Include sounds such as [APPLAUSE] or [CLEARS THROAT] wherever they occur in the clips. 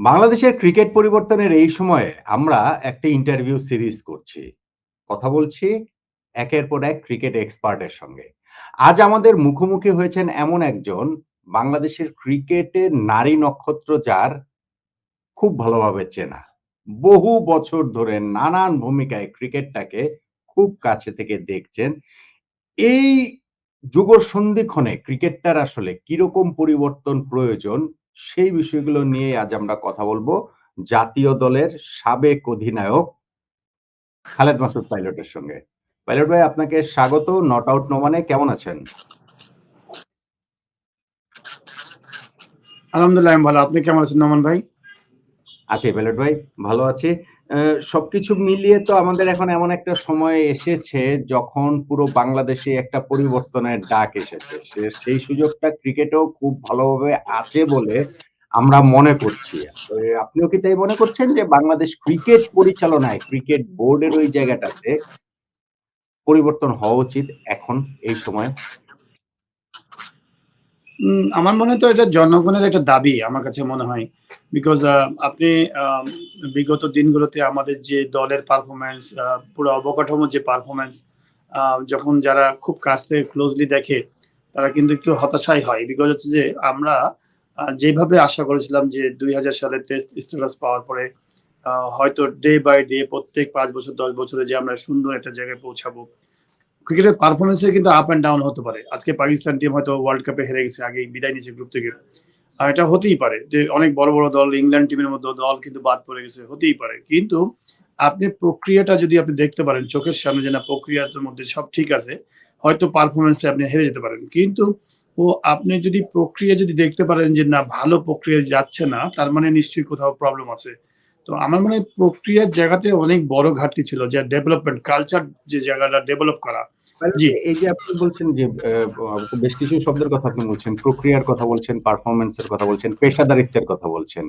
বাংলাদেশের ক্রিকেট পরিবর্তনের এই সময়ে আমরা একটা ইন্টারভিউ সিরিজ করছি। কথা বলছি একের পর এক ক্রিকেট এক্সপার্টের সঙ্গে। আজ আমাদের মুখোমুখি হয়েছেন এমন একজন বাংলাদেশের ক্রিকেটের নারী নক্ষত্র যার খুব ভালোভাবে চেনা। বহু বছর ধরে নানান ভূমিকায় ক্রিকেটটাকে খুব কাছে থেকে দেখছেন। এই যুগসন্ধিক্ষণে ক্রিকেটটার আসলে কীরকম পরিবর্তন প্রয়োজন সেই বিষয়গুলো নিয়ে আজ আমরা কথা বলব জাতীয় দলের সাবেক অধিনায়ক খালেদ মাসুদ পাইলটের সঙ্গে। পাইলট ভাই আপনাকে স্বাগত নট আউট নোমানে কেমন আছেন? আলহামদুলিল্লাহ আমি ভালো। আপনি কেমন আছেন নোমান ভাই? আছি পাইলট ভাই, ভালো আছি। সবকিছু মিলিয়ে তো আমাদের এখন এমন একটা সময় এসেছে যখন পুরো বাংলাদেশে একটা পরিবর্তনের ডাক এসেছে। সেই সুযোগটা ক্রিকেটেও খুব ভালোভাবে আছে বলে আমরা মনে করছি। আপনিও কি তাই মনে করছেন যে বাংলাদেশ ক্রিকেট পরিচালনায়, ক্রিকেট বোর্ডের ওই জায়গাটাতে পরিবর্তন হওয়া উচিত এখন এই সময়ে? আমার মনে তো এটা জনগণের একটা দাবি আমার কাছে মনে হয়। বিকজ আপনি বিগত দিনগুলোতে আমাদের যে দলের পারফরমেন্স পুরো অবকাঠামো যে পারফরমেন্স যখন যারা খুব কাছ থেকে ক্লোজলি দেখে, তারা কিন্তু একটু হতাশাই হয়। বিকজ হচ্ছে যে আমরা যেভাবে আশা করেছিলাম যে ২০০০ সালে টেস্ট স্ট্যাটাস পাওয়ার পরে হয়তো ডে বাই ডে প্রত্যেক পাঁচ বছর ১০ বছরে যে আমরা সুন্দর একটা জায়গায় পৌঁছাবো। ক্রিকেটের পারফরম্যান্স এ কিন্তু আপ অ্যান্ড ডাউন হতে পারে। আজকে পাকিস্তান টিম হয়তো ওয়ার্ল্ড কাপে হেরে গেছে আগে বিদায় নিয়েছে গ্রুপ থেকে। আ এটা হতেই পারে যে অনেক বড়, বড় দল ইংল্যান্ড টিমের মতো দল কিন্তু বাদ পড়ে গেছে, হতেই পারে। কিন্তু আপনি প্রক্রিয়াটা যদি আপনি দেখতে পারেন চোখের সামনে যে না প্রক্রিয়াটার মধ্যে সব ঠিক আছে, হয়তো পারফরম্যান্স এ আপনি হেরে যেতে পারেন। কিন্তু ও আপনি যদি প্রক্রিয়া যদি দেখতে পারেন যে না ভালো প্রক্রিয়া যাচ্ছে না, তার মানে নিশ্চয়ই কোথাও প্রবলেম আছে। তো আমার মনে হয় প্রক্রিয়ার জায়গাতে অনেক বড় ঘাটতি ছিল যে ডেভেলপমেন্ট কালচার যে জায়গাটা ডেভেলপ করা। এই যে আপনি বলছেন যে বেশ কিছু শব্দের কথা আপনি বলছেন, প্রক্রিয়ার কথা বলছেন, পারফরম্যান্স এর কথা বলছেন, পেশাদারিত্বের কথা বলছেন।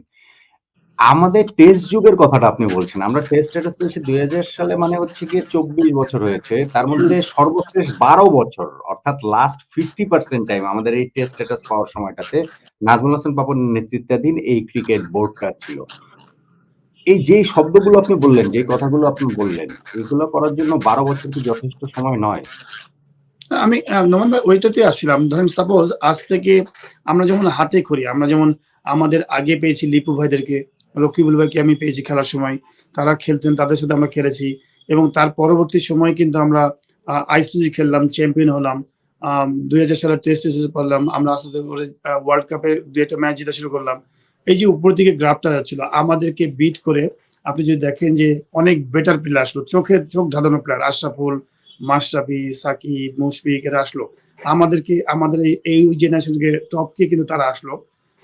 আমাদের টেস্ট যুগের কথাটা আপনি বলছেন। আমরা টেস্ট স্ট্যাটাস পেয়েছি ২০০০ সালে মানে হচ্ছে গিয়ে ২৪ বছর হয়েছে। তার মধ্যে সর্বশেষ ১২ বছর অর্থাৎ লাস্ট 50% টাইম আমাদের এই টেস্ট স্ট্যাটাস পাওয়ার সময়টাতে নাজমুল হাসান পাপন নেতৃত্বাধীন এই ক্রিকেট বোর্ডটা ছিল। এই যে শব্দগুলো আপনি বললেন, যে কথাগুলো আপনি বললেন, এগুলো করার জন্য ১২ বছর কি যথেষ্ট সময় নয়? আমি নোমান ভাই ওইটাতেই আসছিলাম। ধরেন সাপোজ আজ থেকে আমরা যেমন হাতে করি আমরা যেমন আমাদের আগে পেয়েছি লিপু ভাইদেরকে, রকিবুল ভাইকে আমি পেয়েছি খেলার সময়। তারা খেলতেন, তাদের সাথে আমরা খেলেছি এবং তার পরবর্তী সময় কিন্তু আমরা আইসিসি খেললাম, চ্যাম্পিয়ন হলাম। দুই হাজার সালের টেস্ট পারলাম। আমরা আস্তে, ওয়ার্ল্ড কাপে ২ একটা ম্যাচ জিতা শুরু করলাম। এই যে উপর দিকে গ্রাফটা যাচ্ছিল, আমাদেরকে বিট করে আপনি যদি দেখেন যে অনেক বেটার প্লেয়ার আসলো। চোখের চোখ ধাঁধানো প্লেয়ার আশরাফুল, মাশরাফি, সাকিব, মুশফিক এরা আসলো। আমাদেরকে আমাদের এই, জেনারেশনকে টপকে কিন্তু তারা আসলো।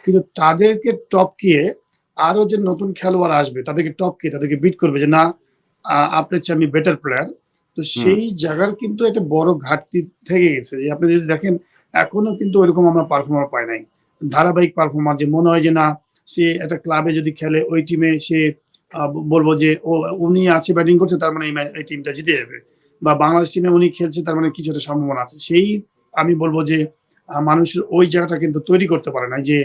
কিন্তু তাদেরকে টপকিয়ে আরও যে নতুন খেলোয়াড় আসবে তাদেরকে টপকিয়ে তাদেরকে বিট করবে যে না আপনার চেয়ে আমি বেটার প্লেয়ার। তো সেই জায়গার কিন্তু একটা বড় ঘাটতি থেকে গেছে যে আপনি যদি দেখেন এখনও কিন্তু ওইরকম আমরা পারফর্মার পাই নাই। ধারাবাহিক পারফর্মার যে মনে হয় যে না সে একটা ক্লাবে যদি খেলে ওই টিমে সে বলব যে ও উনি আছে ব্যাটিং করছে তার মানে এই টিমটা জিতে যাবে। বা বাংলাদেশ টিমে উনি খেলছে তার মানে কিছু একটা সম্ভাবনা আছে। সেই আমি বলব যে মানুষের ওই জায়গাটা কিন্তু তৈরি করতে পারে না যে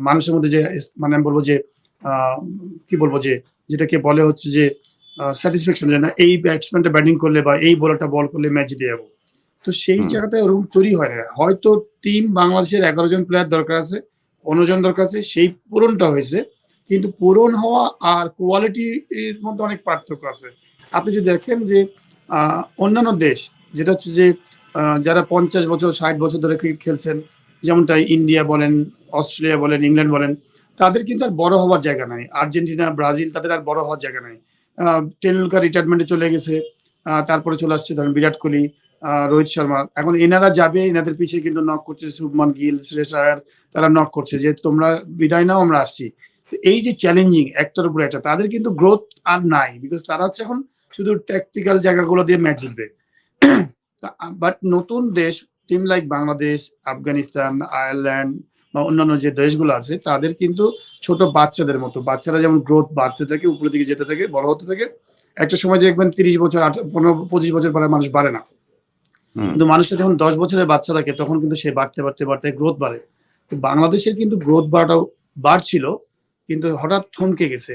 মানুষের মধ্যে যে মানে আমি বলব যে কি বলব যে যেটাকে বলে হচ্ছে যে স্যাটিসফ্যাকশন যে না এই ব্যাটসম্যানটা ব্যাটিং করলে বা এই বোলারটা বল করলে ম্যাচ জিতে যাব। তো সেই হুম। জায়গাটা ওরকম তৈরি হয় না। হয়তো টিম বাংলাদেশের ১১ জন প্লেয়ার দরকার আছে, ১৫ জন দরকার আছে সেই পূরণটা হয়েছে। কিন্তু পূরণ হওয়া আর কোয়ালিটি এর মধ্যে অনেক পার্থক্য আছে। আপনি যদি দেখেন যে অন্যান্য দেশ যেটা হচ্ছে যে যারা ৫০ বছর ৬০ বছর ধরে ক্রিকেট খেলছেন যেমনটা ইন্ডিয়া বলেন, অস্ট্রেলিয়া বলেন, ইংল্যান্ড বলেন, তাদের কিন্তু আর বড় হওয়ার জায়গা নাই। আর্জেন্টিনা, ব্রাজিল তাদের আর বড় হওয়ার জায়গা নাই। টেন্ডুলকার রিটায়ারমেন্টে চলে গেছে। তারপরে চলে আসছে ধরেন বিরাট কোহলি, রোহিত শর্মা। এখন এনারা যাবে এনাদের পিছে কিন্তু নক করছে শুভমান গিল, শ্রেয়স আয়ার তারা নক করছে যে তোমরা বিদায় নাও আমরা আসছি। এই যে চ্যালেঞ্জিং একটার উপরে একটা তাদের কিন্তু গ্রোথ আর নাই। বিকজ তারা হচ্ছে এখন শুধু ট্যাকটিক্যাল জায়গাগুলো দিয়ে ম্যাচ জিতবে। [CLEARS THROAT] বাট নতুন দেশ team like Bangladesh, Afghanistan, Ireland বা অন্যান্য যে দেশগুলো আছে তাদের কিন্তু ছোট বাচ্চাদের মতো। বাচ্চারা যেমন গ্রোথ বাড়তে থাকে, উপরের দিকে যেতে থাকে, বড় হতে থাকে। একটা সময় দেখবেন ৩০ বছর, আট ১৫ ২৫ বছর পরে মানুষ বাড়ে না। কিন্তু মানুষটা যখন ১০ বছরের বাচ্চা থাকে তখন কিন্তু সে বাড়তে, বাড়তে, বাড়তে গ্রোথ বাড়ে। তো বাংলাদেশের কিন্তু গ্রোথ বাড়াটাও বাড়ছিল। কিন্তু হঠাৎ থমকে গেছে।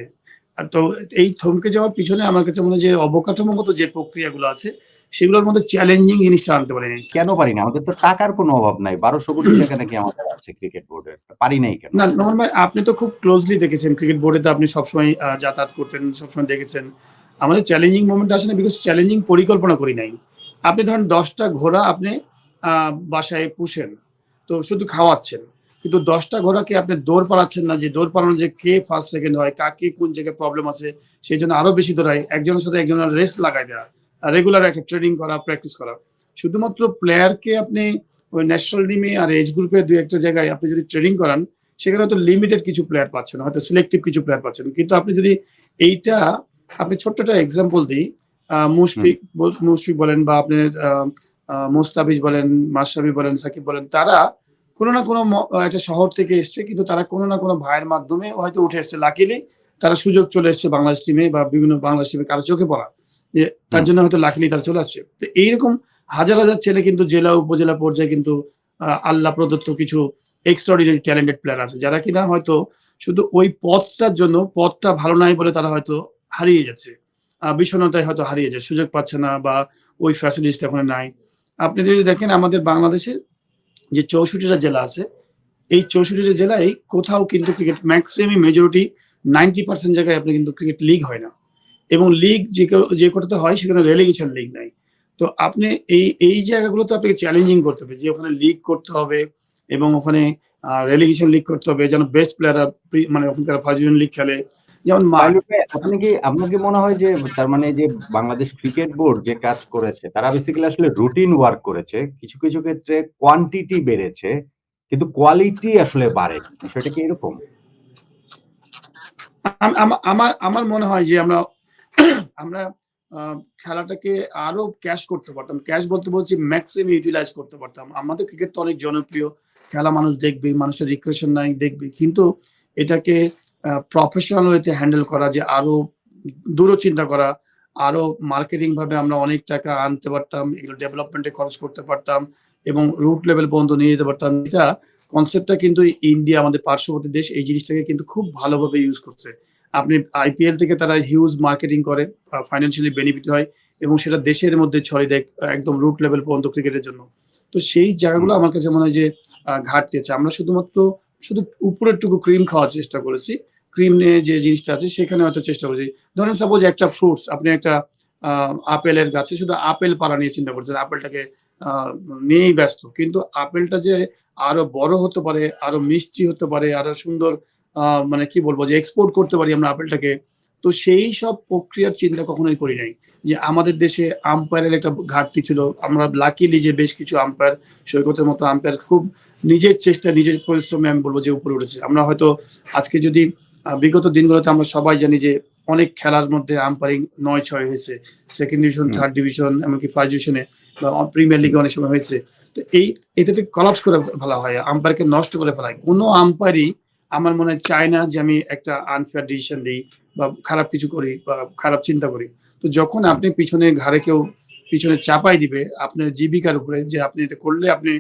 আর তো এই থমকে যাওয়ার পিছনে আমার কাছে মনে হয় যে অবকাঠামোগত যে প্রক্রিয়াগুলো আছে সেগুলোর মধ্যে চ্যালেঞ্জিং জিনিসটা আনতে পারিনি। কেন পারি না? আমাদের তো টাকার কোনো অভাব নাই। ১২০০ কোটি টাকা নাকি আমাদের আছে ক্রিকেট বোর্ডে পারি নাই কেন? না ভাই আপনি তো খুব ক্লোজলি দেখেছেন ক্রিকেট বোর্ডে তো আপনি সবসময় যাতায়াত করতেন, সবসময় দেখেছেন। আমাদের চ্যালেঞ্জিং মোমেন্ট আসে না বিকজ চ্যালেঞ্জিং পরিকল্পনা করি নাই। আপনি ধরেন দশটা ঘোড়া আপনি বাসায় পুষেন। তো শুধু খাওয়াচ্ছেন। কিন্তু দশটা ঘোড়াকে আপনি দৌড় পাড়াচ্ছেন না যে দৌড় পাড়ানো যে কে ফার্স্ট, সেকেন্ড হয়, কাকে কোন জায়গায় প্রবলেম আছে সেই জন্য আরও বেশি দৌড়ায়। একজনের সাথে একজনের রেস লাগায় দেওয়া রেগুলার একটা ট্রেনিং করা, প্র্যাকটিস করা। শুধুমাত্র প্লেয়ারকে আপনি ওই ন্যাশনাল টিমে আর এজ গ্রুপে দু একটা জায়গায় আপনি যদি ট্রেনিং করান সেখানে হয়তো লিমিটেড কিছু প্লেয়ার পাচ্ছেন। হয়তো সিলেক্টিভ কিছু প্লেয়ার পাচ্ছেন। কিন্তু আপনি যদি এইটা আপনি ছোট্ট একটা এক্সাম্পল দেই। মুশফিক বল মুশফিক বলেন বা আপনার মোস্তাফিজ বলেন, মাশরাফি বলেন, সাকিব বলেন তারা কোন না কোন একটা শহর থেকে এসছে কিন্তু তারা কোনো না কোনো ভাইয়ের মাধ্যমে হয়তো উঠে এসছে। লাকিলি তারা সুযোগ চলে এসছে বাংলাদেশ টিমে বা বিভিন্ন বাংলাদেশ টিমে কারও চোখে পড়া। যে তার জন্য হয়তো লাকিলি তারা চলে আসছে। তো এইরকম হাজার, হাজার ছেলে কিন্তু জেলা, উপজেলা পর্যায়ে কিন্তু আল্লাহ প্রদত্ত কিছু এক্সট্রাঅর্ডিনারি ট্যালেন্টেড প্লেয়ার আছে। যারা কিনা হয়তো শুধু ওই পথটার জন্য পথটা ভালো নাই বলে তারা হয়তো হারিয়ে যাচ্ছে। আ বিষণ্ণতায় হয়তো হারিয়ে যায়। সুযোগ পাচ্ছে না বা ওই ফ্যাসিলিটিস টা ওখানে নাই। আপনি যদি দেখেন আমাদের বাংলাদেশের যে চৌষট্টিটা জেলা আছে, এই চৌষট্টিটা জেলায় কোথাও কিন্তু ক্রিকেট মেক্সিমাম মেজরিটি 90% জায়গায় আপনি কিন্তু ক্রিকেট লিগ হয় না। এবং লিগ যে যে কটাতে হয় সেখানে রেলিগেশন লিগ নাই। তো আপনি এই, এই জায়গাগুলোতে আপনাকে চ্যালেঞ্জিং করতে হবে যে ওখানে লিগ করতে হবে এবং ওখানে রেলিগেশন লিগ করতে হবে যেন বেস্ট প্লেয়াররা মানে ওখানকার ফার্স্ট ডিভিশন লিগ খেলে। যেমন আপনি কি আপনার কি মনে হয় যে তার মানে যে বাংলাদেশ ক্রিকেট বোর্ড যে কাজ করেছে তারা বেসিক্যালি আসলে রুটিন ওয়ার্ক করেছে। কিছু, কিছু ক্ষেত্রে কোয়ান্টিটি বেড়েছে। কিন্তু কোয়ালিটি আসলে বাড়ে সেটা কি এরকম? আমার আমার মনে হয় যে আমরা আমরা খেলাটাকে আরও ক্যাশ করতে পারতাম। ক্যাশ বলতে বলছি ম্যাক্সিমাম ইউটিলাইজ করতে পারতাম। আমাদের ক্রিকেট তো অনেক জনপ্রিয়। খেলা মানুষ দেখবে, মানুষের রিক্রিয়েশন নাই দেখবে। কিন্তু এটাকে প্রফেশনাল ওয়েতে হ্যান্ডেল করা যে আরও দূর চিন্তা করা, আরও মার্কেটিং ভাবে আমরা অনেক টাকা আনতে পারতাম। এগুলো ডেভেলপমেন্ট খরচ করতে পারতাম এবং রুট লেভেল পর্যন্ত নিয়ে যেতে পারতাম। এটা কনসেপ্টটা কিন্তু ইন্ডিয়া আমাদের পার্শ্ববর্তী দেশ এই জিনিসটাকে কিন্তু খুব ভালোভাবে ইউজ করছে। আপনি আইপিএল থেকে তারা হিউজ মার্কেটিং করে, ফাইন্যান্সিয়ালি বেনিফিট হয় এবং সেটা দেশের মধ্যে ছড়িয়ে দেয় একদম রুট লেভেল পর্যন্ত ক্রিকেটের জন্য। তো সেই জায়গাগুলো আমার কাছে মনে হয় যে ঘাটতি আছে। আমরা শুধুমাত্র শুধু উপরের টুকু ক্রিম খাওয়ার চেষ্টা করেছি। ক্রিম নিয়ে যে জিনিসটা আছে সেখানে হয়তো চেষ্টা করছি ধরেন সাপোজ একটা ফ্রুটস আপনি একটা আপেলের গাছে শুধু আপেল পাড়া নিয়ে চিন্তা করছেন। আপেলটাকে নিয়েই ব্যস্ত। কিন্তু আপেলটা যে আরও বড় হতে পারে, আরও মিষ্টি হতে পারে, আরও সুন্দর মানে কি বলব যে এক্সপোর্ট করতে পারি আমরা আপেলটাকে। তো সেই সব প্রক্রিয়ার চিন্তা কখনোই করি নাই। যে আমাদের দেশে আম্পায়ারের একটা ঘাটতি ছিল। আমরা লাকিলি যে বেশ কিছু আম্পায়ার সৈকতের মতো আম্পায়ার খুব নিজের চেষ্টা, নিজের পরিশ্রমে আমি বলব যে উপরে উঠেছে। আমরা হয়তো আজকে যদি বিগত দিনগুলোতে আমরা সবাই জানি যে অনেক খেলার মধ্যে আম্পায়ারিং ৯-৬ হয়েছে। সেকেন্ড ডিভিশন, থার্ড ডিভিশন এমনকি ফার্স্ট ডিভিশনে বা প্রিমিয়ার লিগে অনেক সময় হয়েছে। তো এই এটাতে কলাপস করে ফেলা হয়। আম্পায়ারকে নষ্ট করে ফেলা হয় কোনো আম্পায়ারই আমার মনে হয় চায় না যে আমি একটা আনফেয়ার ডিসিশন দেই বা খারাপ কিছু করি বা খারাপ চিন্তা করি। তো যখন আপনি পিছনে ঘাড়ে কেউ পিছনে চাপাই দিবে আপনার জীবিকার উপরে যে আপনি এটা করলে আপনি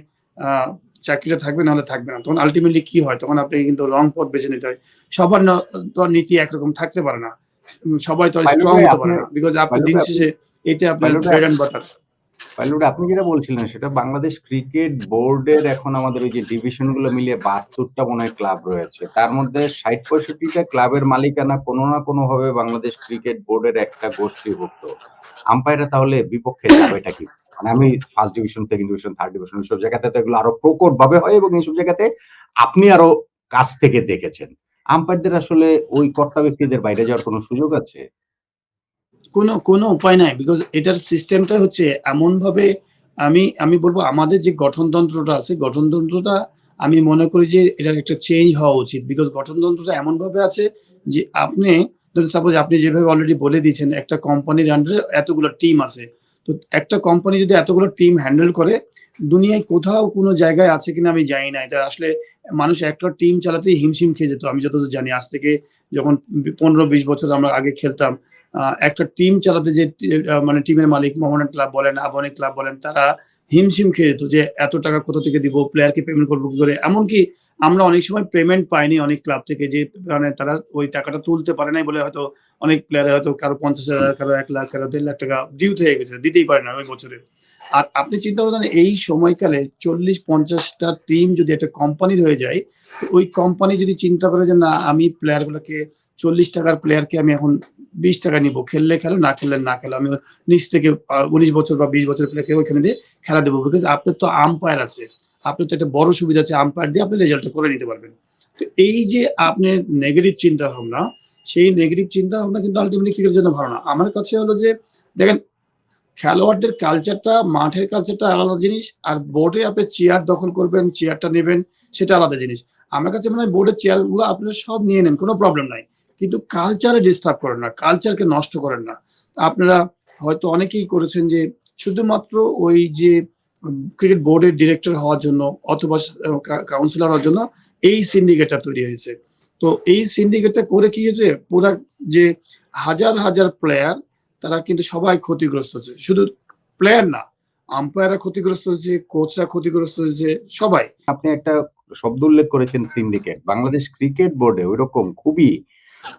চাকরিটা থাকবে নাহলে থাকবে না। তখন আলটিমেটলি কি হয়? তখন আপনি কিন্তু লং পথ বেছে নিতে হয়। সবার তো নীতি একরকম থাকতে পারে না। সবাই তো স্ট্রং হতে পারে না। বিকজ আপনি দিন শেষে এটা আপনার ব্রেড অ্যান্ড বাটার। পাইলট আপনি যেটা বলছিলেন সেটা বাংলাদেশ ক্রিকেট বোর্ডের এখন আমাদের ওই যে ডিভিশনগুলো মিলিয়ে বাহাত্তরটা মনে হয় ক্লাব রয়েছে। তার মধ্যে ৬০-৬৫ টা ক্লাবের মালিকানা কোন না কোনো ভাবে বাংলাদেশ ক্রিকেট বোর্ডের একটা গোষ্ঠীভুক্ত। আম্পায়াররা তাহলে বিপক্ষে যাবেটা কি? মানে আমি first division, second division, third division এসব জায়গাতে তো এগুলো আরও প্রকট ভাবে হয় এবং এইসব জায়গাতে আপনি আরও কাছ থেকে দেখেছেন। আম্পায়ারদের আসলে ওই কর্তা ব্যক্তিদের বাইরে যাওয়ার কোনো সুযোগ আছে? কোনো, কোনো উপায় নাই। বিকজ এটার সিস্টেমটা হচ্ছে এমনভাবে আমি, আমি বলব আমাদের যে গঠনতন্ত্রটা আছে, গঠনতন্ত্রটা আমি মনে করি যে এটার একটা চেঞ্জ হওয়া উচিত। বিকজ গঠনতন্ত্রটা এমনভাবে আছে যে আপনি ধরুন সাপোজ আপনি যেভাবে অলরেডি বলে দিয়েছেন একটা কোম্পানির আন্ডারে এতগুলো টিম আছে। তো একটা কোম্পানি যদি এতগুলো টিম হ্যান্ডেল করে, দুনিয়ায় কোথাও কোনো জায়গায় আছে কিনা আমি জানি না। এটা আসলে মানুষ একটা টিম চালাতেই হিমশিম খেয়ে যেত। আমি যতদূর জানি আজ থেকে যখন ১৫-২০ বছর আমরা আগে খেলতাম। একটা টিম চালাতে যে মানে টিমের মালিক মোহামেডান ক্লাব বলেন, আবাহনী ক্লাব বলেন তারা হিমশিম খেয়ে যেত যে এত টাকা কোথা থেকে দিব প্লেয়ারকে পেমেন্ট করব কি করে? এমনকি আমরা অনেক সময় পেমেন্ট পাইনি অনেক ক্লাব থেকে যে মানে তারা ওই টাকাটা তুলতে পারে নাই বলে হয়তো অনেক প্লেয়ার হয়তো কারও পঞ্চাশ হাজার কারও এক লাখ কারও দেড় লাখ টাকা ডিউ থেকে গেছে দিতেই পারে না ওই বছরে। আর আপনি চিন্তা করেন এই সময়কালে চল্লিশ পঞ্চাশটা টিম যদি একটা কোম্পানির হয়ে যায় ওই কোম্পানি যদি চিন্তা করে যে না আমি প্লেয়ারগুলোকে চল্লিশ টাকার প্লেয়ারকে আমি এখন বিশ টাকা নিবো। খেললে খেলো, না খেললে না খেলো। আমি নিচ থেকে উনিশ বছর বা বিশ বছর প্লেয়ারকে ওইখানে দিয়ে খেলা দেবো। বিকজ আপনার তো আম্পায়ার আছে। আপনার তো একটা বড় সুবিধা আছে আম্পায়ার দিয়ে আপনি রেজাল্টটা করে নিতে পারবেন। তো এই যে আপনার নেগেটিভ চিন্তা ভাবনা সেই নেগেটিভ চিন্তা ভাবনা কিন্তু আলটিমেটলি ক্রিকেটের জন্য ভালো না। আমার কাছে হলো যে, দেখেন, খেলোয়াড়দের কালচারটা মাঠের কালচারটা আলাদা জিনিস, আর বোর্ডে আপনি চেয়ার দখল করবেন চেয়ারটা নেবেন, সেটা আলাদা জিনিস। আমার কাছে মনে হয় বোর্ডের চেয়ারগুলো আপনারা সব নিয়ে নেন, কোনো প্রবলেম নাই। কিন্তু কালচারে ডিস্টার্ব করেন না কালচারকে নষ্ট করেন না। আপনারা হয়তো অনেকেই করেছেন যে শুধুমাত্র ওই যে ক্রিকেট বোর্ডের ডিরেক্টর হওয়ার জন্য অথবা কাউন্সিলর হওয়ার জন্য এই সিন্ডিকেটটা তৈরি হয়েছে। তো এই সিন্ডিকেটটা করে কি হয়েছে? পুরা যে হাজার হাজার প্লেয়ার তারা কিন্তু সবাই ক্ষতিগ্রস্ত হচ্ছে। শুধু প্লেয়ার না আম্পায়াররা ক্ষতিগ্রস্ত হয়েছে কোচরা ক্ষতিগ্রস্ত হয়েছে, সবাই। আপনি একটা শব্দ উল্লেখ করেছেন সিন্ডিকেট বাংলাদেশ ক্রিকেট বোর্ডে ওইরকম খুবই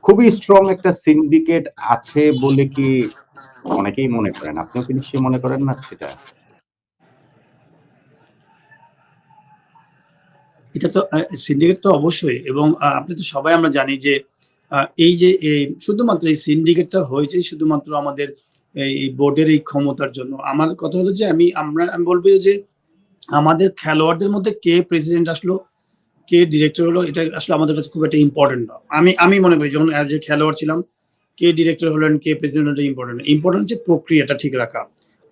খুবই স্ট্রং একটা সিন্ডিকেট আছে বলে কি অনেকেই মনে করেন? আপনিও কি নিশ্চয়ই মনে করেন না সেটা? এটা তো সিন্ডিকেট তো অবশ্যই এবং আপনি তো সবাই আমরা জানি যে এই যে শুধুমাত্র এই সিন্ডিকেটটা হয়েছে শুধুমাত্র আমাদের এই বোর্ডের এই ক্ষমতার জন্য। আমার কথা হলো যে আমি, আমরা, আমি বলব যে আমাদের খেলোয়াড়দের মধ্যে কে প্রেসিডেন্ট আসলো কে ডিরেক্টর হলো এটা আসলে আমাদের কাছে খুব একটা ইম্পর্টেন্ট না। আমি আমি মনে করি যখন অ্যাজ এ খেলোয়াড় ছিলাম কে ডিরেক্টর হলেন কে প্রেসিডেন্ট হলেন ইম্পর্টেন্ট ইম্পর্টেন্ট হচ্ছে প্রক্রিয়াটা ঠিক রাখা।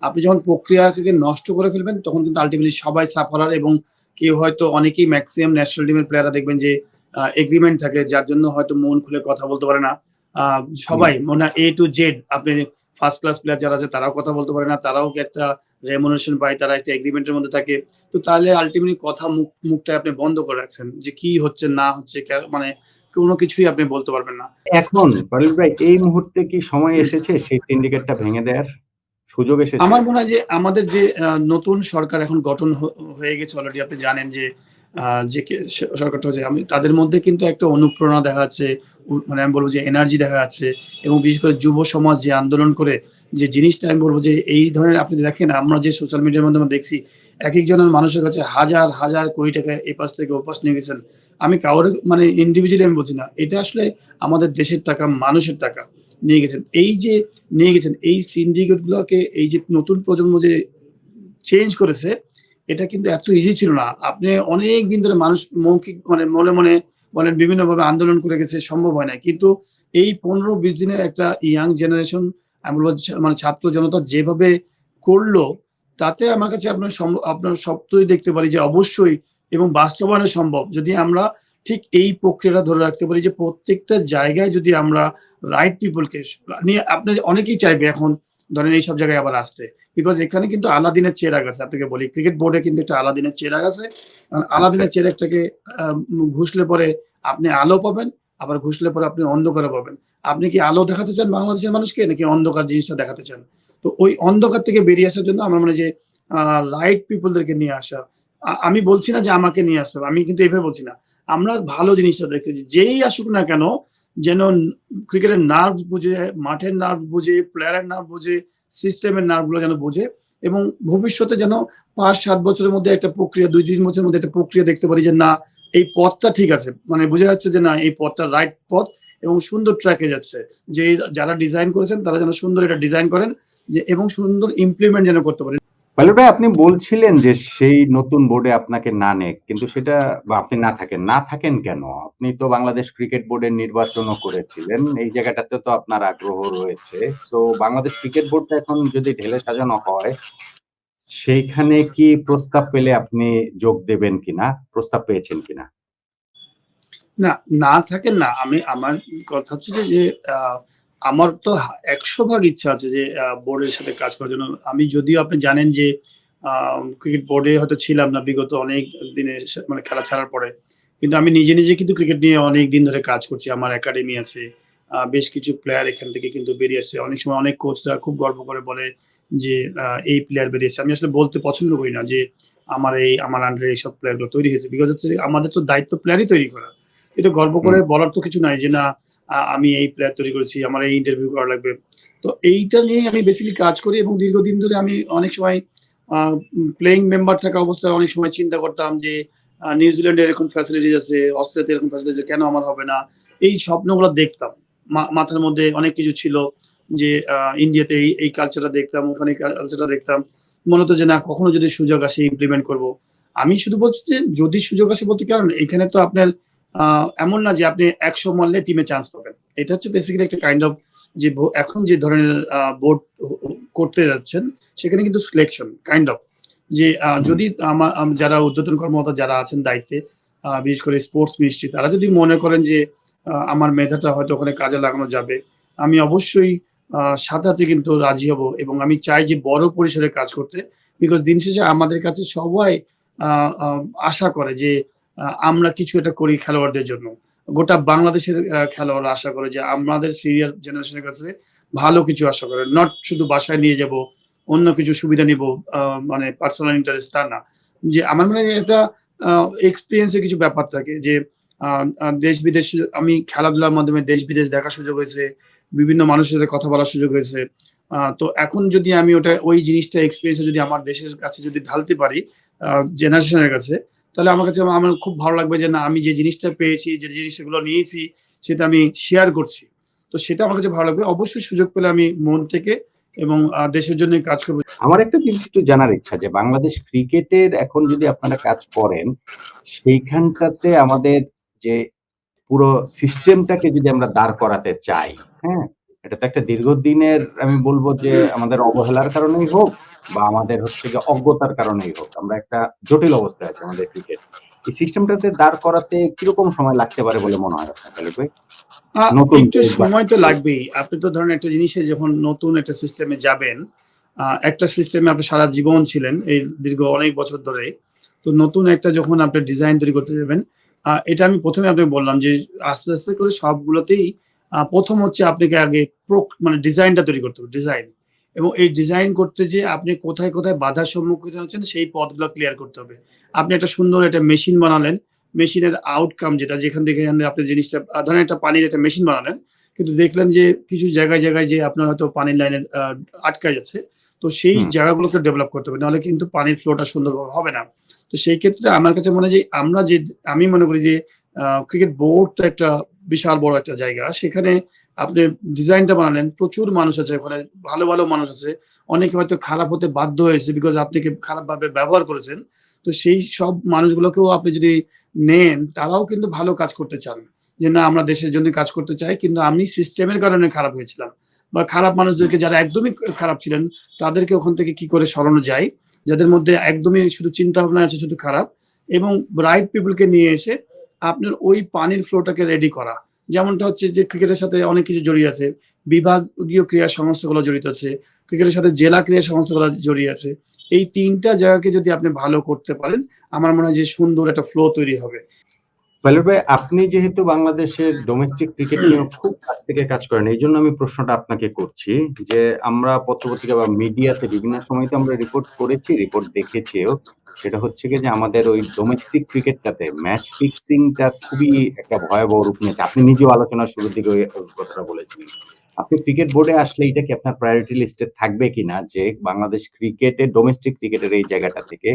আপনি যখন প্রক্রিয়াকে নষ্ট করে ফেলবেন তখন কিন্তু আলটিমেটলি সবাই সাফারার এবং কেউ হয়তো অনেকেই ম্যাক্সিমাম ন্যাশনাল টিমের প্লেয়াররা দেখবেন যে এগ্রিমেন্ট থাকে যার জন্য হয়তো মন খুলে কথা বলতে পারে না। আহ, সবাই মনে এ টু জেড আপনি ফার্স্ট ক্লাস প্লেয়ার যারা আছে তারাও কথা বলতে পারে না তারাও একটা রেমুনেশন পায় তারা একটা এগ্রিমেন্টের মধ্যে থাকে। তো তাহলে আলটিমেটলি কথা মুখ মুখটা আপনি বন্ধ করে রাখছেন যে কি হচ্ছে না হচ্ছে মানে কোনো কিছুই আপনি বলতে পারবেন না। এখন পারুল ভাই এই মুহূর্তে কি সময় এসেছে সেই সিন্ডিকেটটা ভেঙে দেওয়ার? সুযোগ এসেছে? আমার মনে হয় যে আমাদের যে নতুন সরকার এখন গঠন হয়ে গেছে অলরেডি আপনি জানেন যে যে সরকারটা হচ্ছে, আমি তাদের মধ্যে কিন্তু একটা অনুপ্রেরণা দেখা যাচ্ছে মানে আমি বলব যে এনার্জি দেখা যাচ্ছে, এবং বিশেষ করে যুব সমাজ যে আন্দোলন করে, যে জিনিসটা আমি বলব যে এই ধরনের আপনি দেখেন, আমরা যে সোশ্যাল মিডিয়ার মাধ্যমে দেখছি এক একজনের মানুষের কাছে হাজার হাজার কোটি টাকা এ পাশ থেকে ও পাশ নিয়ে গেছেন। আমি কাউর মানে ইন্ডিভিজুয়ালি আমি বলছি না, এটা আসলে আমাদের দেশের টাকা, মানুষের টাকা নিয়ে গেছেন। এই যে নিয়ে গেছেন, এই সিন্ডিকেট গুলোকে, এই যে নতুন প্রজন্ম যে চেঞ্জ করেছে এটা কিন্তু এত ইজি ছিল না। আপনি অনেক দিন ধরে মানুষ মৌখিক মানে মনে মনে বলেন বিভিন্নভাবে আন্দোলন করে গেছে, সম্ভব হয় না কিন্তু এই পনেরো বিশ দিনের একটা ইয়াং জেনারেশন মানে ছাত্র জনতা যেভাবে করল, তাতে আমার কাছে আপনার আপনার সবটাই দেখতে পারি যে অবশ্যই এবং বাস্তবায়নে সম্ভব। যদি আমরা ঠিক এই প্রক্রিয়াটা ধরে রাখতে পারি যে প্রত্যেকটা জায়গায় যদি আমরা রাইট পিপলকে নিয়ে আপনি অনেকেই চাইবে এখন ধরেন এই সব জায়গায় আবার আসতে বিকজ এখানে কিন্তু আলাদিনের চেরাগ আছে আপনাকে বলি। ক্রিকেট বোর্ডে কিন্তু একটা আলাদিনের চেরাগ আছে। আলাদিনের চেরাগটাকে ঘুষলে পরে আপনি আলো পাবেন আবার ঘুষলে পরে আপনি অন্ধকারে পাবেন। আপনি কি আলো দেখাতে চান বাংলাদেশের মানুষকে নাকি অন্ধকার জিনিসটা দেখাতে চান? তো ওই অন্ধকার থেকে বেরিয়ে আসার জন্য আমার মনে যে লাইট পিপলদেরকে নিয়ে আসা। আমি বলছি না যে আমাকে নিয়ে আসতে হবে আমি কিন্তু এভাবে বলছি না। আমরা ভালো জিনিসটা দেখতেছি যেই আসুক না কেন যেন ক্রিকেটের নার্ভ বুঝে, মাঠের নার্ভ বুঝে প্লেয়ারের নার্ভ বুঝে সিস্টেমের নার্ভগুলো যেন বুঝে এবং ভবিষ্যতে যেন পাঁচ, সাত বছরের মধ্যে একটা প্রক্রিয়া, দুই, তিন বছরের মধ্যে একটা প্রক্রিয়া দেখতে পারি যে না, এই পথটা ঠিক আছে। মানে বোঝা যাচ্ছে যে না, এই পথটা রাইট পথ এবং সুন্দর ট্র্যাকে যাচ্ছে। যে যারা ডিজাইন করেছেন, তারা যেন সুন্দর এটা ডিজাইন করেন যে, এবং সুন্দর ইমপ্লিমেন্ট যেন করতে পারেন। পারুল ভাই আপনি বলছিলেন যে সেই নতুন বোর্ডে আপনাকে না নেক কিন্তু সেটা আপনি না থাকেন। না থাকেন কেন? আপনি তো বাংলাদেশ ক্রিকেট বোর্ডের নির্বাচনও করেছিলেন। এই জায়গাটাতে তো আপনার আগ্রহ রয়েছে। তো বাংলাদেশ ক্রিকেট বোর্ডটা এখন যদি ঢেলে সাজানো হয় সেইখানে কি প্রস্তাব পেলে আপনি যোগ দেবেন কিনা? প্রস্তাব পেয়েছেন কিনা? না না থাকেন না। আমি আমার কথা হচ্ছে যে আহ, আমার তো একশো ভাগ ইচ্ছা আছে যে বোর্ডের সাথে কাজ করার জন্য। আমি যদিও আপনি জানেন যে ক্রিকেট বোর্ডে হয়তো ছিলাম না বিগত অনেক দিনে মানে খেলা ছাড়ার পরে। কিন্তু আমি নিজে নিজে কিন্তু ক্রিকেট নিয়ে অনেক দিন ধরে কাজ করছি। আমার একাডেমি আছে বেশ কিছু প্লেয়ার এখান থেকে কিন্তু বেরিয়ে আসছে। অনেক সময় অনেক কোচরা খুব গর্ব করে বলে যে এই প্লেয়ার বেরিয়েছে। আমি আসলে বলতে পছন্দ করি না যে আমার এই আমার আন্ডারে এইসব প্লেয়ারগুলো তৈরি হয়েছে। বিকজ হচ্ছে আমাদের তো দায়িত্ব প্লেয়ারই তৈরি করা। এটা গর্ব করে বলার তো কিছু নাই যে না আমি এই প্লেয়ার তৈরি করেছি, আমার এই ইন্টারভিউ করা লাগবে। তো এইটা নিয়ে আমি বেসিক্যালি কাজ করি এবং দীর্ঘদিন ধরে আমি অনেক সময় প্লেইং মেম্বার থাকা অবস্থায় অনেক সময় চিন্তা করতাম যে নিউজিল্যান্ডে এরকম ফ্যাসিলিটিস আছে অস্ট্রেলিয়াতে এরকম ফ্যাসিলিটিস কেন আমার হবে না? এই স্বপ্নগুলো দেখতাম। মাথার মধ্যে অনেক কিছু ছিল যে ইন্ডিয়াতে এই এই কালচারটা দেখতাম, ওখানে কালচারটা দেখতাম। মনে হতো যে, না, কখনো যদি সুযোগ আসে ইমপ্লিমেন্ট করব। আমি শুধু বলছি যে, যদি সুযোগ আসে বলতে কারণ? এখানে তো আপনার এমন না যে আপনি একশো মারলে টিমে চান্স পাবেন। এটা হচ্ছে বেসিক্যালি একটা কাইন্ড অফ যে এখন যে ধরনের বোর্ড করতে যাচ্ছেন সেখানে কিন্তু সিলেকশন কাইন্ড অফ যে যদি আমার যারা উদ্বোধন কর্মকর্তা যারা আছেন দায়িত্বে বিশেষ করে স্পোর্টস মিনিস্ট্রি তারা যদি মনে করেন যে আমার মেধাটা হয়তো ওখানে কাজে লাগানো যাবে আমি অবশ্যই সাথে কিন্তু রাজি হব এবং আমি চাই যে বড় পরিসরে কাজ করতে বিকজ দিন শেষে আমাদের কাছে সবাই আশা করে যে আমরা কিছু একটা করি খেলোয়াড়দের জন্য। গোটা বাংলাদেশের আহ, খেলোয়াড়রা আশা করে যে আমাদের সিনিয়র জেনারেশনের কাছে ভালো কিছু আশা করে। নট শুধু বাসায় নিয়ে যাব অন্য কিছু সুবিধা নিব মানে পার্সোনাল ইন্টারেস্ট তা না। যে আমার মনে হয় এটা এক্সপিরিয়েন্সের কিছু ব্যাপার থাকে যে দেশ বিদেশ আমি খেলাধুলার মাধ্যমে দেশ বিদেশ দেখার সুযোগ হয়েছে বিভিন্ন মানুষের সাথে কথা বলার সুযোগ হয়েছে। তো এখন যদি আমি ওটা ওই জিনিসটা এক্সপিরিয়েন্স যদি আমার দেশের কাছে যদি ঢালতে পারি জেনারেশনের কাছে তাহলে আমার কাছে আমার খুব ভালো লাগবে যে, না, আমি যে জিনিসটা পেয়েছি, যে জিনিসগুলো নিয়েছি, সেটা আমি শেয়ার করছি। তো সেটা আমার কাছে ভালো লাগবে। অবশ্যই সুযোগ পেলে আমি মন থেকে এবং দেশের জন্য কাজ করব। আমার একটা জিনিস একটু জানার ইচ্ছা যে, বাংলাদেশ ক্রিকেটের এখন যদি আপনারা কাজ করেন, সেইখানটাতে আমাদের যে পুরো সিস্টেমটাকে যদি আমরা দাঁড় করাতে চাই হ্যাঁ? এটা তো একটা দীর্ঘদিনের, আমি বলব যে, আমাদের অবহেলার কারণেই হোক বা আমাদের হচ্ছে যে অজ্ঞতার কারণেই হোক আমরা একটা জটিল অবস্থায় আছি আমাদের ক্রিকেট এই সিস্টেমটাতে দাঁড় করাতে কীরকম সময় লাগতে পারে বলে মনে হয় আপনার? নতুন একটু সময় তো লাগবেই। আপনি তো ধরেন একটা জিনিসে যখন নতুন একটা সিস্টেমে যাবেন একটা সিস্টেমে আপনি সারা জীবন ছিলেন এই দীর্ঘ অনেক বছর ধরে। তো নতুন একটা যখন আপনি ডিজাইন তৈরি করতে যাবেন এটা আমি প্রথমে আপনাকে বললাম যে আস্তে আস্তে করে সবগুলোতেই প্রথম হচ্ছে আপনাকে আগে প্রো- মানে ডিজাইনটা তৈরি করতে হবে ডিজাইন এবং এই ডিজাইন করতে যে আপনি কোথায় কোথায় বাধার সম্মুখীন হচ্ছেন সেই পথগুলো ক্লিয়ার করতে হবে। আপনি একটা সুন্দর একটা মেশিন বানালেন মেশিনের আউটকাম যেটা যেখান থেকে আপনি জিনিসটা ধরেন একটা পানির একটা মেশিন বানালেন কিন্তু দেখলেন যে কিছু জায়গায় জায়গায় যে আপনার হয়তো পানির লাইনের আটকা যাচ্ছে তো সেই জায়গাগুলোকে ডেভেলপ করতে হবে নাহলে কিন্তু পানির ফ্লোটা সুন্দরভাবে হবে না। তো সেই ক্ষেত্রে আমার কাছে মনে হয় যে আমরা যে আমি মনে করি যে ক্রিকেট বোর্ড তো একটা বিশাল বড় একটা জায়গা। সেখানে আপনি ডিজাইনটা বানালেন, প্রচুর মানুষ আছে ওখানে, ভালো ভালো মানুষ আছে। অনেকে হয়তো খারাপ হতে বাধ্য হয়েছে বিকজ আপনাকে খারাপভাবে ব্যবহার করেছেন। তো সেই সব মানুষগুলোকেও আপনি যদি নেন, তারাও কিন্তু ভালো কাজ করতে চান। যে না, আমরা দেশের জন্য কাজ করতে চাই, কিন্তু আমি সিস্টেমের কারণে খারাপ হয়েছিলাম। বা খারাপ মানুষদেরকে যারা একদমই খারাপ ছিলেন, তাদেরকে ওখান থেকে কি করে সরানো যায়? যাদের মধ্যে একদমই শুধু চিন্তা ভাবনা আছে, শুধু খারাপ। এবং রাইট পিপলকে নিয়ে এসে আপনার ওই পানির ফ্লোটাকে রেডি করা। যেমনটা হচ্ছে যে ক্রিকেটের সাথে অনেক কিছু জড়িয়ে আছে। বিভাগীয় ক্রীড়া সংস্থাগুলো জড়িত আছে। ক্রিকেটের সাথে জেলা ক্রীড়া সংস্থাগুলো জড়িয়ে আছে। এই তিনটা জায়গাকে যদি আপনি ভালো করতে পারেন, আমার মনে হয় যে সুন্দর একটা ফ্লো তৈরি হবে। পাইলট ভাই, আপনি যেহেতু বাংলাদেশের ডোমেস্টিক ক্রিকেট নিয়ে খুব কাছ থেকে কাজ করেন, এই জন্য আমি প্রশ্নটা আপনাকে করছি যে আমরা পত্রপত্রিকা বা মিডিয়াতে বিভিন্ন সময়তে আমরা রিপোর্ট করেছি রিপোর্ট দেখেছিও। সেটা হচ্ছে কি যে আমাদের ওই ডোমেস্টিক ক্রিকেটটাতে ম্যাচ ফিক্সিংটা খুবই একটা ভয়াবহ রূপ নিয়েছে। আপনি নিজেও আলোচনার শুরুর দিকে ওই কথাটা বলেছিলেন। আপনি ক্রিকেট বোর্ডে আসলে এটা কি আপনার প্রায়োরিটি লিস্টে থাকবে কিনা? যে বাংলাদেশ ক্রিকেটের ডোমেস্টিক ক্রিকেটের এই জায়গাটা থেকে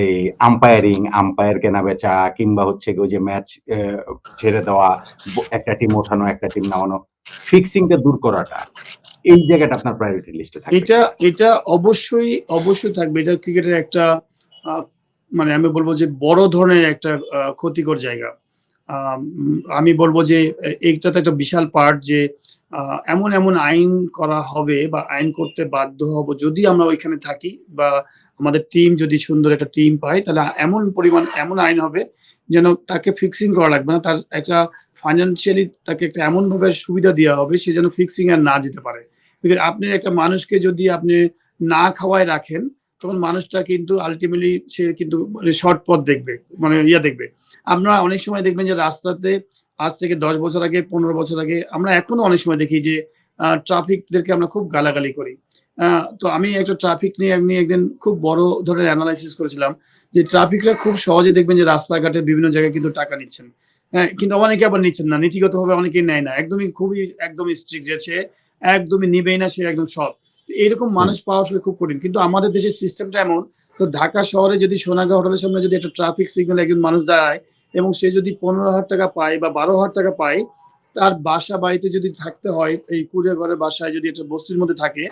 এই আম্পায়ারিং আম্পায়ার কেনা বেচা কিংবা হচ্ছে ওই যে ম্যাচ ছেড়ে দেওয়া একটা টিম ওঠানো, একটা টিম নামানো ফিক্সিংটা দূর করাটা, এই জায়গাটা আপনার প্রায়োরিটি লিস্টে থাকবে। এটা এটা অবশ্যই অবশ্যই থাকবে। এটা ক্রিকেটের একটা মানে আমি বলব যে বড় ধরনের একটা ক্ষতিকর জায়গা। আমি বলব যে এইটাতে একটা বিশাল পার্ট যে এমন এমন আইন করা হবে বা আইন করতে বাধ্য হব যদি আমরা ওইখানে থাকি বা আমাদের টিম যদি সুন্দর একটা টিম পায়, তাহলে এমন পরিমাণ, এমন আইন হবে যেন তাকে ফিক্সিং করা লাগবে না, তার একটা ফাইন্যান্সিয়ালি তাকে একটা এমন ভাবে সুবিধা দেওয়া হবে সে যেন ফিক্সিং আর না যেতে পারে। আপনি একটা মানুষকে যদি আপনি না খাওয়ায় রাখেন, তখন মানুষটা কিন্তু আলটিমেটলি সে কিন্তু মানে শর্ট পথ দেখবে মানে ইয়া দেখবে। আমরা অনেক সময় দেখবেন যে রাস্তাতে আজ থেকে দশ বছর আগে, পনেরো বছর আগে আমরা এখনও অনেক সময় দেখি যে ট্রাফিকদেরকে আমরা খুব গালাগালি করি। তো আমি একটা ট্রাফিক নিয়ে আমি একদিন খুব বড় ধরনের অ্যানালাইসিস করেছিলাম যে ট্রাফিকরা খুব সহজে দেখবেন যে রাস্তাঘাটে বিভিন্ন জায়গায় কিন্তু টাকা নিচ্ছেন। হ্যাঁ কিন্তু অনেকে আবার নিচ্ছেন না নীতিগতভাবে অনেকেই নেয় না। একদমই খুবই একদম স্ট্রিক্ট যে সে একদমই নিবেই না সে একদম সৎ। এরকম মানুষ পাওয়া আসলে খুব কঠিন। কিন্তু আমাদের দেশের সিস্টেমটা এমন তো ঢাকা শহরে যদি সোনাগা হোটেলের সামনে যদি একটা ট্রাফিক সিগন্যাল একজন মানুষ দাঁড়ায় এবং সে যদি পনেরো হাজার টাকা পায় বা বারো হাজার টাকা পায় তার বাসা বাড়িতে যদি থাকতে হয় এই কুড়ে ঘরের বাসায় যদি একটা বস্তির মধ্যে থাকে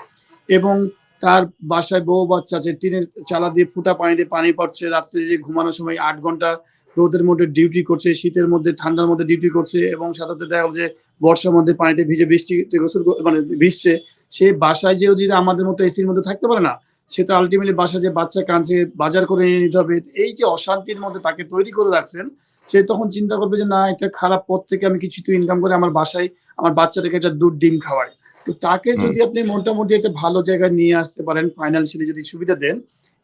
এবং তার বাসায় বউ বাচ্চা আছে, টিনের চালা দিয়ে ফুটা পানি দিয়ে পানি পড়ছে, রাত্রে যে ঘুমানোর সময় আট ঘণ্টা রোদের মধ্যে ডিউটি করছে, শীতের মধ্যে, ঠান্ডার মধ্যে ডিউটি করছে এবং সাথে দেখা যে বর্ষার মধ্যে পানিতে ভিজে বৃষ্টিতে গোসল মানে ভিজছে, সে বাসায় যেও যদি আমাদের মতো এসির মধ্যে থাকতে পারে না, সে তো আলটিমেটলি বাসায় যে বাচ্চা কাঁদছে, বাজার করে নিয়ে নিতে হবে, এই যে অশান্তির মধ্যে তাকে তৈরি করে রাখছেন, সে তখন চিন্তা করবে যে না, একটা খারাপ পথ থেকে আমি কিছু তো ইনকাম করে আমার বাসায়, আমার বাচ্চাটাকে একটা দুধ ডিম খাওয়াই। তো তাকে যদি আপনি মোটামুটি একটা ভালো জায়গায় নিয়ে আসতে পারেন ফাইন্যান্সিয়ালি যদি সুবিধা দেন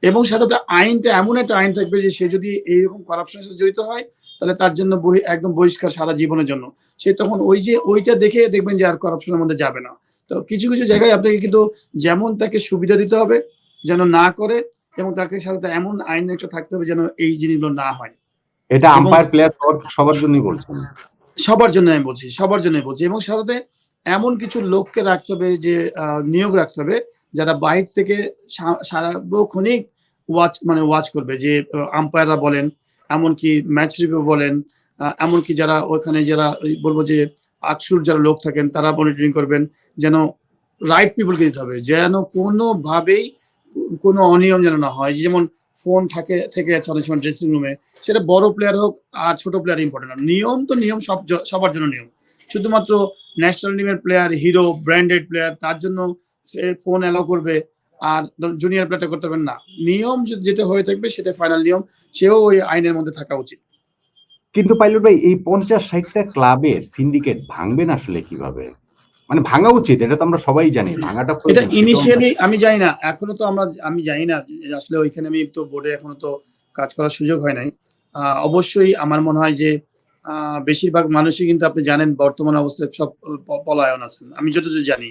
এবং সাথে আইনটা এমন একটা আইন থাকবে যে সে যদি এইরকম করাপশনের সাথে জড়িত হয় তাহলে তার জন্য বহি একদম বহিষ্কার সারা জীবনের জন্য। সে তখন ওই যে ওইটা দেখে দেখবেন যে আর করাপশনের মধ্যে যাবে না। তো কিছু কিছু জায়গায় আপনাকে কিন্তু যেমন তাকে সুবিধা দিতে হবে যেন না করে এবং তাকে সাথে সাথে এমন আইন একটা থাকতে হবে যেন এই জিনিসগুলো না হয়। এটা আম্পায়ার প্লেয়ার সবার জন্যই বলছেন। সবার জন্য আমি বলছি সবার জন্যই বলছি এবং সাথে এমন কিছু লোককে রাখতে হবে যে নিয়োগ রাখতে হবে, যারা বাইরে থেকে সা- সারাক্ষণিক ওয়াচ মানে ওয়াচ করবে, যে আম্পায়াররা বলেন, এমনকি ম্যাচ রিভিউ বলেন এমনকি যারা ওখানে যারা বলব যে আকসুর যারা লোক থাকেন, তারা মনিটরিং করবেন, যেন রাইট পিপলকে দিতে হবে, যেন কোনোভাবেই কোনো অনিয়ম যেন না হয়। যেমন ফোন থাকে, থেকে যাচ্ছে অনেক সময় ড্রেসিং রুমে সেটা বড় প্লেয়ার হোক আর ছোট প্লেয়ার ইম্পর্টেন্ট নিয়ম তো নিয়ম, সব সবার জন্য নিয়ম। শুধুমাত্র ন্যাশনাল টিমের প্লেয়ার হিরো ব্র্যান্ডেড প্লেয়ার তার জন্য ফোন অ্যালাউ করবে আর জুনিয়র প্লেয়ারটা করতে পারবেন না। নিয়ম যেটা হয়ে থাকবে সেটা ফাইনাল নিয়ম সেও ওই আইনের মধ্যে থাকা উচিত। কিন্তু পাইলট ভাই এই পঞ্চাশ ষাটটা ক্লাবের সিন্ডিকেট ভাঙবেন আসলে কীভাবে? মানে ভাঙা উচিত এটা তো আমরা সবাই জানি ভাঙাটা এটা ইনিশিয়ালি আমি জানি না এখনও তো আমরা আমি জানি না আসলে ওইখানে আমি তো বোর্ডে এখনও তো কাজ করার সুযোগ হয় নাই। আহ, অবশ্যই আমার মনে হয় যে বেশিরভাগ মানুষই কিন্তু আপনি জানেন বর্তমান অবস্থায় সব পলায়ন আছেন আমি যতদূর জানি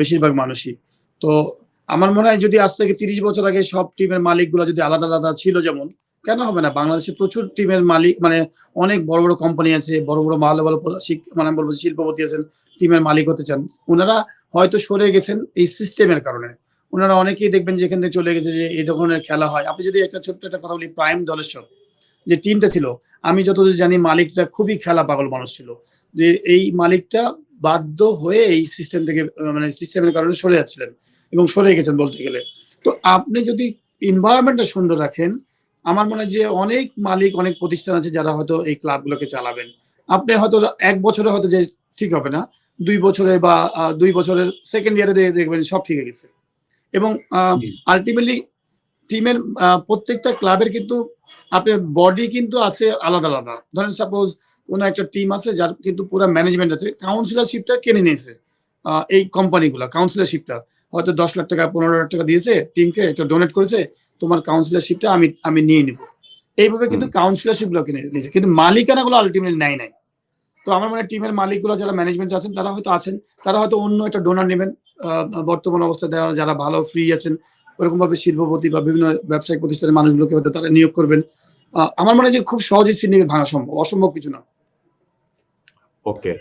বেশিরভাগ মানুষই। তো আমার মনে হয় যদি আজ থেকে তিরিশ বছর আগে সব টিমের মালিকগুলো যদি আলাদা আলাদা ছিল যেমন, কেন হবে না? বাংলাদেশে প্রচুর টিমের মালিক মানে অনেক বড় বড় কোম্পানি আছে, বড় বড় ভালো ভালো মানে বলব শিল্পপতি আছেন, টিমের মালিক হতে চান ওনারা হয়তো সরে গেছেন এই সিস্টেমের কারণে। ওনারা অনেকেই দেখবেন যে এখান থেকে চলে গেছে যে এই ধরনের খেলা হয়। আপনি যদি একটা ছোট্ট একটা কথা বলি প্রাইম দলেশ্বর যে টিমটা ছিল আমি যতদূর জানি মালিকটা খুবই খেলা পাগল মানুষ ছিল। যে এই মালিকটা বাধ্য হয়ে এই সিস্টেম থেকে মানে সিস্টেমের কারণে সরে যাচ্ছিলেন এবং সরে গেছেন বলতে গেলে। তো আপনি যদি এনভায়রনমেন্টটা সুন্দর রাখেন আমার মনে হয় যে অনেক মালিক অনেক প্রতিষ্ঠান আছে যারা হয়তো এই ক্লাবগুলোকে চালাবেন। আপনি হয়তো এক বছরে হয়তো যে ঠিক হবে না দুই বছরে বা দুই বছরের সেকেন্ড ইয়ারে দেখবেন সব ঠিক হয়ে গেছে। এবং। আলটিমেটলি টিমের প্রত্যেকটা ক্লাবের কিন্তু আপনার বডি কিন্তু আছে আলাদা আলাদা। ধরেন সাপোজ কোনো একটা টিম আছে যার কিন্তু পুরো ম্যানেজমেন্ট আছে কাউন্সিলরশিপটা কিনে নিয়েছে এই কোম্পানিগুলো কাউন্সিলরশিপটা হয়তো দশ লাখ টাকা পনেরো লাখ টাকা দিয়েছে টিমকে এটা ডোনেট করেছে তোমার কাউন্সিলরশিপটা আমি আমি নিয়ে নিব। এইভাবে কিন্তু কাউন্সিলরশিপগুলো কিনে নিয়েছে। কিন্তু মালিকানাগুলো আলটিমেটলি নেয় নাই। তো আমার মনে টিমের মালিকগুলো যারা ম্যানেজমেন্ট আছেন তারা হয়তো আছেন তারা হয়তো অন্য একটা ডোনার নেবেন আহ, বর্তমান অবস্থায় যারা ভালো ফ্রি আছেন ওরকম ভাবে শিল্পপতি বা বিভিন্ন ব্যবসায়িক প্রতিষ্ঠানের মানুষগুলোকে হয়তো তারা নিয়োগ করবেন। আমার মনে হয় যে খুব সহজেই সিন্ডিকেট ভাঙা সম্ভব অসম্ভব কিছু না। ওকে।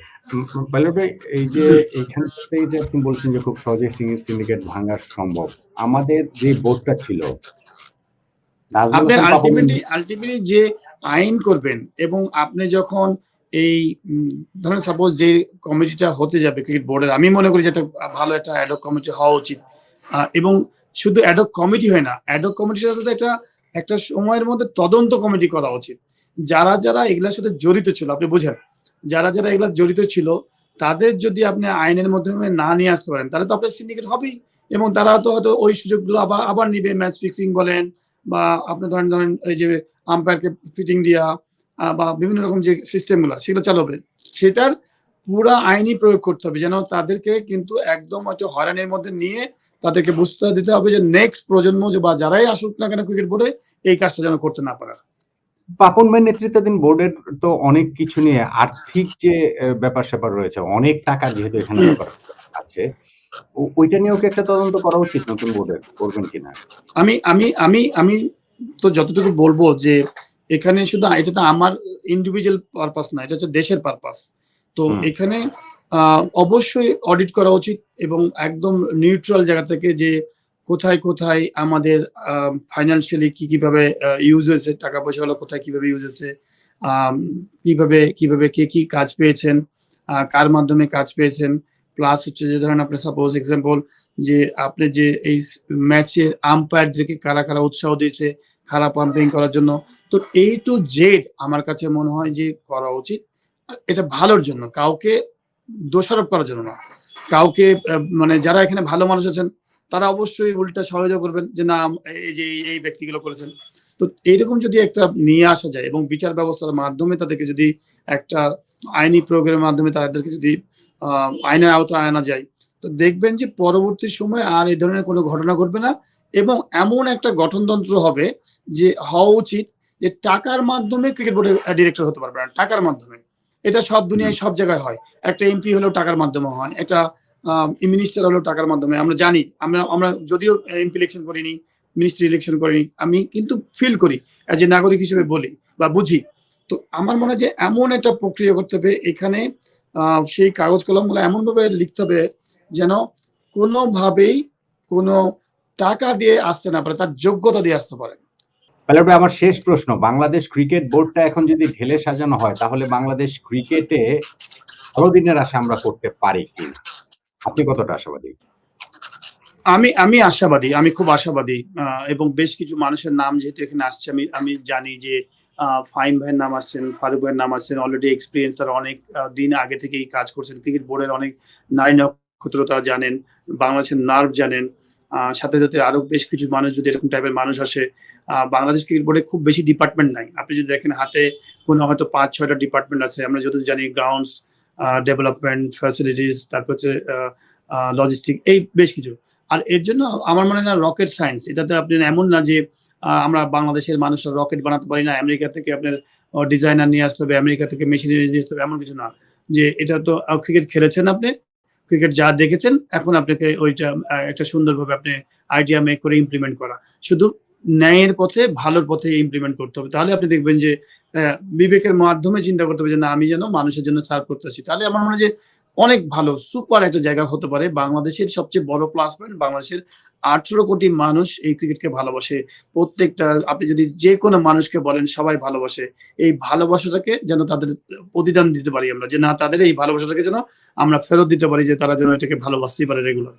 ভাই এই যে এইখান থেকে যে আপনি বলছেন যে খুব সহজে সিন্ডিকেট ভাঙা সম্ভব আমাদের যে বোর্ডটা ছিল আপনি আলটিমেটলি আলটিমেটলি যে আইন করবেন এবং আপনি যখন এই ধরেন সাপোজ যে কমিটিটা হতে যাবে ক্রিকেট বোর্ডের আমি মনে করি যে একটা ভালো একটা অ্যাডক কমিটি হওয়া উচিত। এবং শুধু অ্যাডক কমিটি হয় না অ্যাডক কমিটির সাথে সাথে একটা একটা সময়ের মধ্যে তদন্ত কমিটি করা উচিত। যারা যারা এগুলোর সাথে জড়িত ছিল, আপনি বুঝেন, যারা যারা এগুলা জড়িত ছিল, তাদের যদি আপনি আইনের মাধ্যমে না নিয়ে আসতে পারেন, তাহলে তো আপনার সিন্ডিকেট হবেই। এবং তারা তো হয়তো ওই সুযোগগুলো আবার আবার নিবে ম্যাচ ফিক্সিং বলেন, বা আপনি ধরেন ধরেন এই যে আম্পায়ারকে ফিটিং দেওয়া বা বিভিন্ন রকম যে সিস্টেমগুলো সেগুলো চালু হবে সেটার পুরা আইনি প্রয়োগ করতে হবে, যেন তাদেরকে কিন্তু একদম হচ্ছে হয়রানির মধ্যে নিয়ে তাদেরকে বুঝতে দিতে হবে যে নেক্সট প্রজন্ম যে বা যারাই আসুক না কেন ক্রিকেট বোর্ডে এই কাজটা যেন করতে না পারে পাপন ভাই নেতৃত্বাধীন বোর্ডের তো অনেক কিছু নিয়ে আর্থিক যে ব্যাপার স্যাপার রয়েছে অনেক টাকা যেহেতু এখানে আছে ওইটা নিয়েও কি একটা তদন্ত করা উচিত নতুন বোর্ডের? করবেন কিনা? আমি আমি আমি আমি তো যতটুকু বলব যে এখানে শুধু এটা তো আমার ইন্ডিভিজুয়াল পারপাস না। এটা হচ্ছে দেশের পারপাস। তো এখানে অবশ্যই অডিট করা উচিত এবং একদম নিউট্রাল জায়গা থেকে যে কোথায়, কোথায় আমাদের ফাইন্যান্সিয়ালি কি, কীভাবে ইউজ হয়েছে, টাকা-পয়সাগুলো কোথায় কীভাবে ইউজ হয়েছে, কীভাবে, কীভাবে কে কি কাজ পেয়েছেন, কার মাধ্যমে কাজ পেয়েছেন। প্লাস হচ্ছে যে ধরেন আপনি সাপোজ এক্সাম্পল যে আপনি যে এই ম্যাচের আম্পায়ারদেরকে কারা, কারা উৎসাহ দিয়েছে খারাপ আম্পায়ারিং করার জন্য। তো এই টু জেড আমার কাছে মনে হয় যে করা উচিত। এটা ভালোর জন্য। কাউকে দোষারোপ করার জন্য না। কাউকে মানে যারা এখানে ভালো মানুষ আছেন তারা অবশ্যই উল্টা সহযোগিতা করবেন যে না এই যে এই, ব্যক্তিগুলো করেছেন। তো এইরকম যদি একটা নিয়ে আসা যায় এবং বিচার ব্যবস্থার মাধ্যমে তাদেরকে যদি একটা আইনি প্রয়োগের মাধ্যমে তাদেরকে যদি আইনের আওতায় আনা যায়, তো দেখবেন যে পরবর্তী সময়ে আর এই ধরনের কোনো ঘটনা ঘটবে না এবং এমন একটা গঠনতন্ত্র হবে যে হওয়া উচিত যে টাকার মাধ্যমে ক্রিকেট বোর্ডের ডিরেক্টর হতে পারবে। টাকার মাধ্যমে। এটা সব দুনিয়ায় সব জায়গায় হয়। একটা এমপি হলেও টাকার মাধ্যমে হয়। একটা মিনিস্টার হলেও টাকার মাধ্যমে। আমরা জানি। আমরা আমরা যদিও এমপি ইলেকশন করিনি, মিনিস্ট্রি ইলেকশন করিনি। আমি কিন্তু ফিল করি অ্যাজ এ নাগরিক হিসেবে বলি বা বুঝি। তো আমার মনে হয় যে এমন একটা প্রক্রিয়া করতে হবে এখানে সেই কাগজ কলমগুলো এমনভাবে লিখতে হবে যেন কোনোভাবেই কোনো টাকা দিয়ে আসতে না পারে। তার যোগ্যতা দিয়ে আসতে পারে। পাইলট আমার শেষ প্রশ্ন। বাংলাদেশ ক্রিকেট বোর্ডটা এখন যদি ঢেলে সাজানো হয় তাহলে বাংলাদেশ ক্রিকেটে ভালো দিনের আশা আমরা করতে পারি কিনা? আপনি কতটা আশাবাদী? আমি আমি আশাবাদী। আমি খুব আশাবাদী। এবং বেশ কিছু মানুষের নাম যেহেতু এখানে আসছে আমি আমি জানি যে আ ফাহিম ভাইয়ের নাম আসছেন, ফারুক ভাইয়ের নাম আসছেন। অলরেডি এক্সপিরিয়েন্স তারা অনেক দিন আগে থেকেই কাজ করছেন। ক্রিকেট বোর্ডের অনেক নারী নক্ষত্র তারা জানেন। বাংলাদেশের নার্ভ জানেন। সাথে, সাথে আরও বেশ কিছু মানুষ যদি এরকম টাইপের মানুষ আসে, বাংলাদেশ ক্রিকেট বোর্ডে খুব বেশি ডিপার্টমেন্ট নাই। আপনি যদি দেখেন হাতে কোনো হয়তো পাঁচ ছয়টা ডিপার্টমেন্ট আছে। আমরা যতদূর জানি গ্রাউন্ডস, ডেভেলপমেন্ট, ফ্যাসিলিটিস তারপর হচ্ছে লজিস্টিক এই বেশ কিছু। আর এর জন্য আমার মনে হয় না রকেট সায়েন্স। এটাতে আপনি এমন না যে আমরা বাংলাদেশের মানুষরা রকেট বানাতে পারি না। আমেরিকা থেকে আপনার ডিজাইনার নিয়ে আসতে হবে, আমেরিকা থেকে মেশিনারিজ নিয়ে আসতে হবে এমন কিছু না। যে এটা তো ক্রিকেট খেলেছেন আপনি। ক্রিকেট যা দেখেছেন, এখন আপনাকে ওইটা একটা সুন্দরভাবে আপনি আইডিয়া মেক করে ইমপ্লিমেন্ট করা। শুধু ন্যায়ের পথে, ভালোর পথে ইমপ্লিমেন্ট করতে হবে। তাহলে আপনি দেখবেন যে বিবেকের মাধ্যমে চিন্তা করতে হবে যে, না, আমি যেন মানুষের জন্য সার্ভ করতে করতেছি। তাহলে আমার মনে হয় যে অনেক ভালো সুপার একটা জায়গা হতে পারে। বাংলাদেশের সবচেয়ে বড় প্লাস পয়েন্ট বাংলাদেশের ১৮ কোটি মানুষ এই ক্রিকেটকে ভালোবাসে। প্রত্যেকটা আপনি যদি যেকোনো মানুষকে বলেন সবাই ভালোবাসে। এই ভালোবাসাটাকে যেন তাদের প্রতিদান দিতে পারি আমরা। যে না তাদের এই ভালোবাসাটাকে যেন আমরা ফেরত দিতে পারি যে তারা যেন এটাকে ভালোবাসতেই পারে রেগুলার।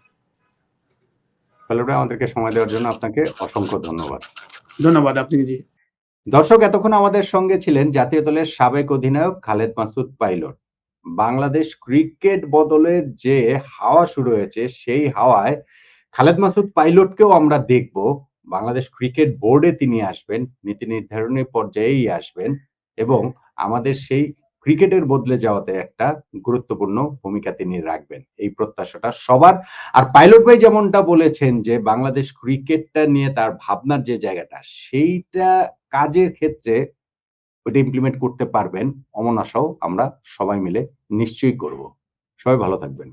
আমাদেরকে সময় দেওয়ার জন্য আপনাকে অসংখ্য ধন্যবাদ। ধন্যবাদ আপনি জি। দর্শক এতক্ষণ আমাদের সঙ্গে ছিলেন জাতীয় দলের সাবেক অধিনায়ক খালেদ মাসুদ পাইলট। বাংলাদেশ ক্রিকেট বদলের যে হাওয়া শুরু হয়েছে সেই হাওয়ায় খালেদ মাসুদ পাইলটকেও আমরা দেখব। বাংলাদেশ ক্রিকেট বোর্ডে তিনি আসবেন, নীতি নির্ধারণী পর্যায়েই আসবেন এবং আমাদের সেই ক্রিকেটের বদলে যাওয়াতে একটা গুরুত্বপূর্ণ ভূমিকা তিনি রাখবেন। এই প্রত্যাশাটা সবার। আর পাইলট ভাই যেমনটা বলেছেন যে বাংলাদেশ ক্রিকেটটা নিয়ে তার ভাবনার যে জায়গাটা সেইটা কাজের ক্ষেত্রে ওইটা ইমপ্লিমেন্ট করতে পারবেন অমন আশাও আমরা সবাই মিলে নিশ্চয়ই করব। সবাই ভালো থাকবেন।